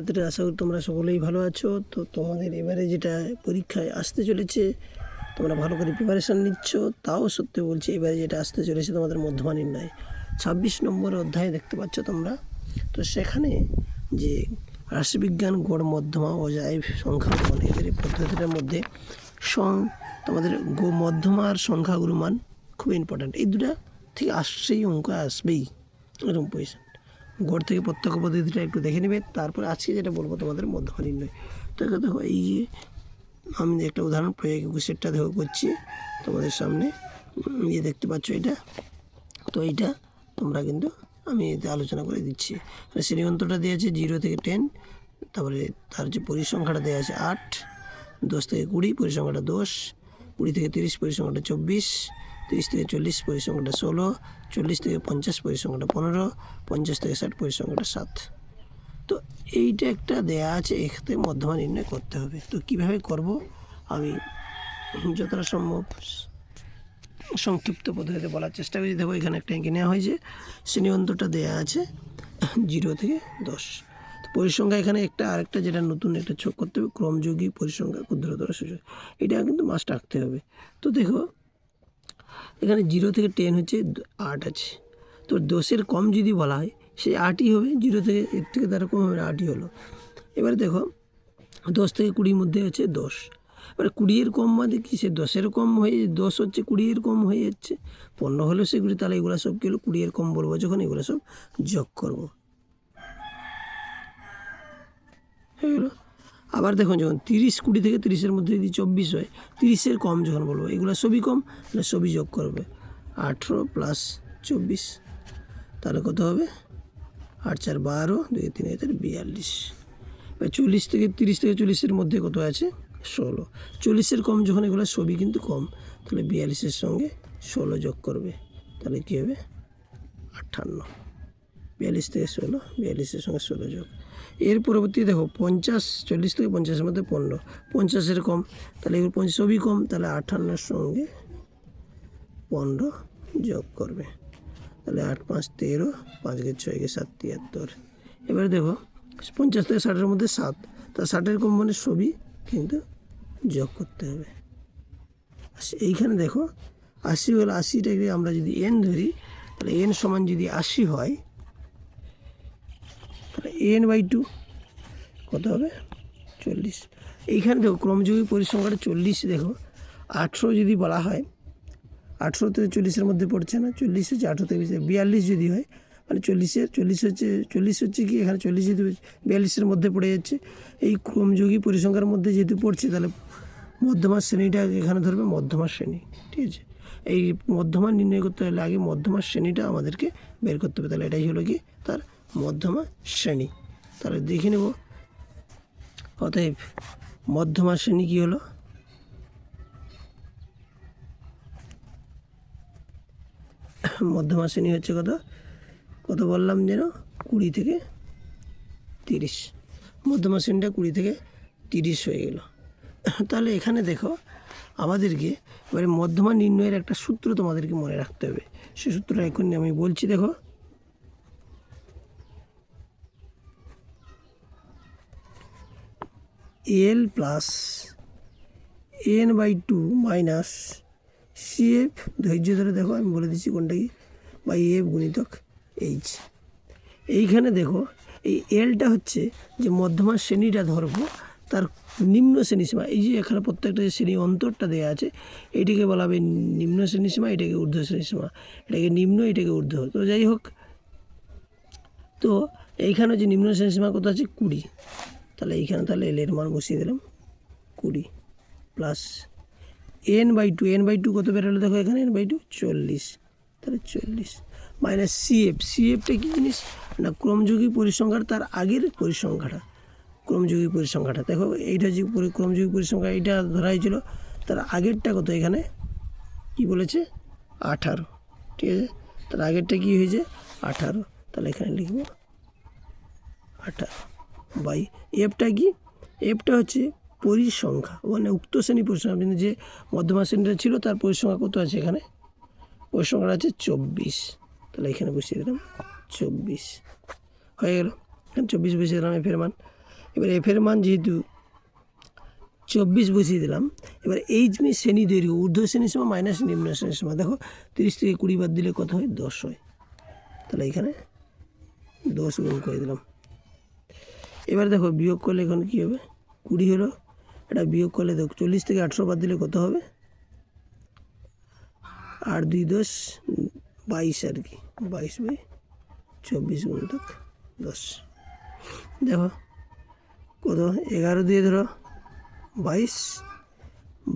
ছাত্রীরা আশা করি তোমরা সকলেই ভালো আছো। তো তোমাদের এবারে যেটা পরীক্ষায় আসতে চলেছে, তোমরা ভালো করে প্রিপারেশান নিচ্ছ। তাও সত্যি বলছি, এবারে যেটা আসতে চলেছে তোমাদের মধ্যমা নির্ণয় ছাব্বিশ নম্বর অধ্যায়ে দেখতে পাচ্ছ তোমরা। তো সেখানে যে রাশিবিজ্ঞান গড় মধ্যমা ও সংখ্যা মানে এদের পদ্ধতিটার মধ্যে সং, তোমাদের গো মধ্যমা আর মান খুব ইম্পর্ট্যান্ট এই দুটা থেকে আসছেই অঙ্ক, আসবেই। এরকম পজিশন গড় থেকে প্রত্যক্ষ পদ্ধতিটা একটু দেখে নেবে। তারপর আজকে যেটা বলব তোমাদের মধ্যমা নির্ণয় তো দেখো, এই যে আমি একটা উদাহরণ প্রয়োগ সেটটা দেখো করছি। তোমাদের সামনে ইয়ে দেখতে পাচ্ছ এটা। তো এইটা তোমরা কিন্তু আমি এতে আলোচনা করে দিচ্ছি। শ্রেণীয়ন্ত্রটা দেওয়া আছে জিরো থেকে টেন, তারপরে তার যে পরিসংখ্যাটা দেওয়া আছে আট, দশ থেকে কুড়ি পরিসংখ্যাটা দশ, কুড়ি থেকে তিরিশ পরিসংখ্যাটা চব্বিশ তিরিশ থেকে চল্লিশ পরিসংখ্যাটা ষোলো, চল্লিশ থেকে পঞ্চাশ পরিসংখ্যাটা পনেরো, পঞ্চাশ থেকে ষাট পরিসংখ্যাটা সাত। তো এইটা একটা দেয়া আছে এখানে মধ্যমা নির্ণয় করতে হবে। তো কীভাবে করব? আমি যতটা সম্ভব সংক্ষিপ্ত পদ্ধতিতে বলার চেষ্টা করি। দেখো, এখানে একটা এঁকে নেওয়া হয়েছে। শ্রেণি অন্তরটা দেওয়া আছে জিরো থেকে দশ। তো পরিসংখ্যা এখানে একটা, আরেকটা যেটা নতুন একটা চোখ করতে হবে, ক্রমযোগী পরিসংখ্যা ক্ষুদ্রতর সুযোগ এটা কিন্তু মাস্ট রাখতে হবে। তো দেখো এখানে জিরো থেকে টেন হচ্ছে আট আছে। তো দশের কম যদি বলা হয়, সেই আটই হবে জিরো থেকে এর থেকে তার কম হবে আটই হলো। এবারে দেখো, দশ থেকে কুড়ির মধ্যে হচ্ছে দশ। এবারে কুড়ির কম মানে কি? সে দশের কম হয়ে, দশ হচ্ছে কুড়ির কম হয়ে যাচ্ছে। পনেরো হলেও সেগুলি, তাহলে এগুলো সব কি হলো? কুড়ির কম বলব যখন, এগুলো সব যোগ করব। হয়ে গেলো। আবার দেখুন, যখন তিরিশ কুড়ি থেকে তিরিশের মধ্যে যদি চব্বিশ হয়, তিরিশের কম যখন বলব, এগুলো সবই কম তাহলে সবই যোগ করবে? আঠেরো প্লাস চব্বিশ, তাহলে কত হবে? আট চার বারো, দুই তিন হাজার বিয়াল্লিশ। এবার চল্লিশ থেকে তিরিশ থেকে চল্লিশের মধ্যে কত আছে? ষোলো। চল্লিশের কম যখন এগুলো সবই কিন্তু কম, তাহলে বিয়াল্লিশের সঙ্গে ষোলো যোগ করবে, তাহলে কী হবে? আটান্ন বিয়াল্লিশ থেকে ষোলো, বিয়াল্লিশের সঙ্গে ষোলো যোগ। এর পরবর্তী দেখো, পঞ্চাশ, চল্লিশ থেকে পঞ্চাশের মধ্যে পনেরো। পঞ্চাশের কম, তাহলে এগুলো পঞ্চাশ সবই কম, তাহলে আটান্নর সঙ্গে পনেরো যোগ করবে। তাহলে আট, পাঁচ, তেরো, পাঁচ গে ছয় গে সাত, তিয়াত্তর। এবারে দেখো, পঞ্চাশ থেকে ষাটের মধ্যে সাত, তা ষাটের কম মানে সবই কিন্তু যোগ করতে হবে। এইখানে দেখো, আশি হলো আশিটাকে আমরা যদি এন ধরি, তাহলে এন সমান যদি আশি হয় তাহলে এন বাই টু, কত হবে? চল্লিশ। এইখানে দেখো, ক্রমযোগী পরিসংখ্যাটা চল্লিশ, দেখো। আঠেরো যদি বলা হয় আঠেরো থেকে চল্লিশের মধ্যে পড়ছে না, চল্লিশ হচ্ছে আঠেরো থেকে বিয়াল্লিশ যদি হয় মানে চল্লিশের, চল্লিশ হচ্ছে চল্লিশ হচ্ছে কি, এখানে চল্লিশ যদি বিয়াল্লিশের মধ্যে পড়ে যাচ্ছে, এই ক্রমযোগী পরিসংখ্যার মধ্যে যেহেতু পড়ছে, তাহলে মধ্যমা শ্রেণীটা এখানে ধরবে মধ্যমা শ্রেণি, ঠিক আছে? এই মধ্যমা নির্ণয় করতে হলে আগে মধ্যমা শ্রেণীটা আমাদেরকে বের করতে হবে, তাহলে এটাই হলো কি, তার মধ্যমা শ্রেণি। তাহলে দেখে নেব। অতএব মধ্যমা শ্রেণি কী হলো? মধ্যমা শ্রেণি হচ্ছে কত? কত বললাম যেন? কুড়ি থেকে তিরিশ। মধ্যমা শ্রেণীটা কুড়ি থেকে তিরিশ হয়ে গেল। তাহলে এখানে দেখো, আমাদেরকে এবারে মধ্যমা নির্ণয়ের একটা সূত্র তোমাদেরকে মনে রাখতে হবে। সে সূত্রটা এখন আমি বলছি, দেখো। L plus N by two minus C F ধৈর্য ধরে দেখো, আমি বলে দিচ্ছি কোনটা কি? বাই এফ গুণিতক এইচ এইখানে দেখো, এই এলটা হচ্ছে যে মধ্যমা শ্রেণীটা ধরবো, তার নিম্ন শ্রেণীসীমা এই যে এখানে প্রত্যেকটা যে শ্রেণি অন্তরটা দেওয়া আছে, এটিকে বলা হবে নিম্ন শ্রেণীসীমা এটাকে ঊর্ধ্ব শ্রেণীসীমা এটাকে নিম্ন, এটাকে ঊর্ধ্ব। তো যাই হোক, তো এইখানে যে নিম্ন শ্রেণীসীমা কত আছে? কুড়ি। তাহলে এইখানে তাহলে এল এর মান বসিয়ে দিলাম কুড়ি plus N by two N by two কত বেরোলো দেখো এখানে? এন বাই টু চল্লিশ। তাহলে চল্লিশ মাইনাস সিএফ সিএফটা কী জিনিস? না ক্রমযোগী পরিসংখ্যার তার আগের পরিসংখ্যাটা ক্রমযোগী পরিসংখ্যাটা দেখো এইটা যে ক্রমযোগী পরিসংখ্যা এইটা ধরা হয়েছিল তার আগেরটা কত এখানে? কি বলেছে? আঠারো। ঠিক আছে? তার আগেরটা কী হয়েছে? আঠারো। তাহলে এখানে লিখব আঠারো। বাই এফটা কি? এফটা হচ্ছে পরিসংখ্যা মানে উক্ত শ্রেণি পরিসংখ্যা যে মধ্যমা শ্রেণীটা ছিল, তার পরিসংখ্যা কত আছে এখানে? পরিসংখ্যাটা আছে চব্বিশ। তাহলে এখানে বসিয়ে দিলাম, চব্বিশ। হয়ে গেল। এখানে চব্বিশ বসিয়ে দিলাম এফের মান। এবার এফের মান যেহেতু চব্বিশ বসিয়ে দিলাম, এবার এই জিনিস শ্রেণি দৈর্ঘ্য ঊর্ধ্ব শ্রেণির সময় মাইনাস নিম্ন শ্রেণির সময় দেখো, তিরিশ থেকে কুড়ি বাদ দিলে কত হয়? দশ হয়। তাহলে এখানে দশ গুণ করে দিলাম। এবার দেখো বিয়োগ করলে এখন কী হবে? কুড়ি হলো। এটা বিয়োগ করলে দেখো চল্লিশ থেকে আটশো বাদ দিলে কত হবে? আট দুই দশ, বাইশ আর কি। বাইশ বাই চব্বিশ গুণ দশ। দেখো কত? এগারো দিয়ে ধরো বাইশ,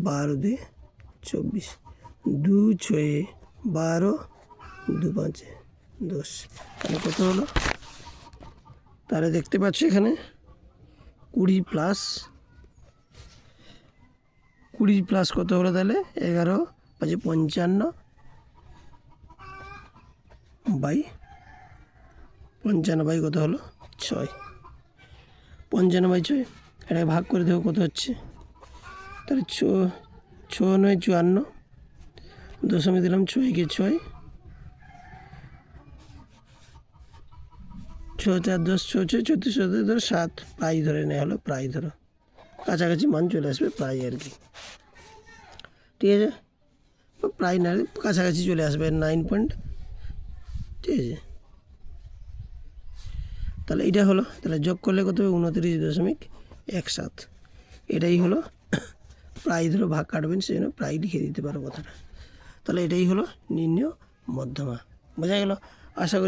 বারো দিয়ে চব্বিশ। দু ছয়ে বারো, দু পাঁচে দশ। তাহলে কত হলো? তাহলে দেখতে পাচ্ছ এখানে কুড়ি প্লাস। কুড়ি প্লাস কত হলো তাহলে? এগারো পাঁচে পঞ্চান্ন বাই। পঞ্চান্ন বাই কত হলো? ছয়। পঞ্চান্ন বাই ছয়। এটাকে ভাগ করে দেখো কত হচ্ছে। তাহলে ছ ছ নয় চুয়ান্ন। দশমী দিলাম ছয় ছয়কে ছয়। ছ চার দশ ছ ছয় চৌত্রিশ ধরো সাত, প্রায় ধরে নেওয়া হলো, প্রায় ধরো। কাছাকাছি মান চলে আসবে, প্রায় আর কি। ঠিক আছে? প্রায় না, কাছাকাছি চলে আসবে নাইন পয়েন্ট ঠিক আছে? তাহলে এটা হলো, তাহলে যোগ করলে কত হবে? উনত্রিশ দশমিক এক সাত। এটাই হলো, প্রায় ধরো ভাগ কাটবেন, সেই জন্য প্রায় লিখে দিতে পারো কথাটা। তাহলে এটাই হলো নির্ণয় মধ্যমা। বোঝা গেল? আশা করি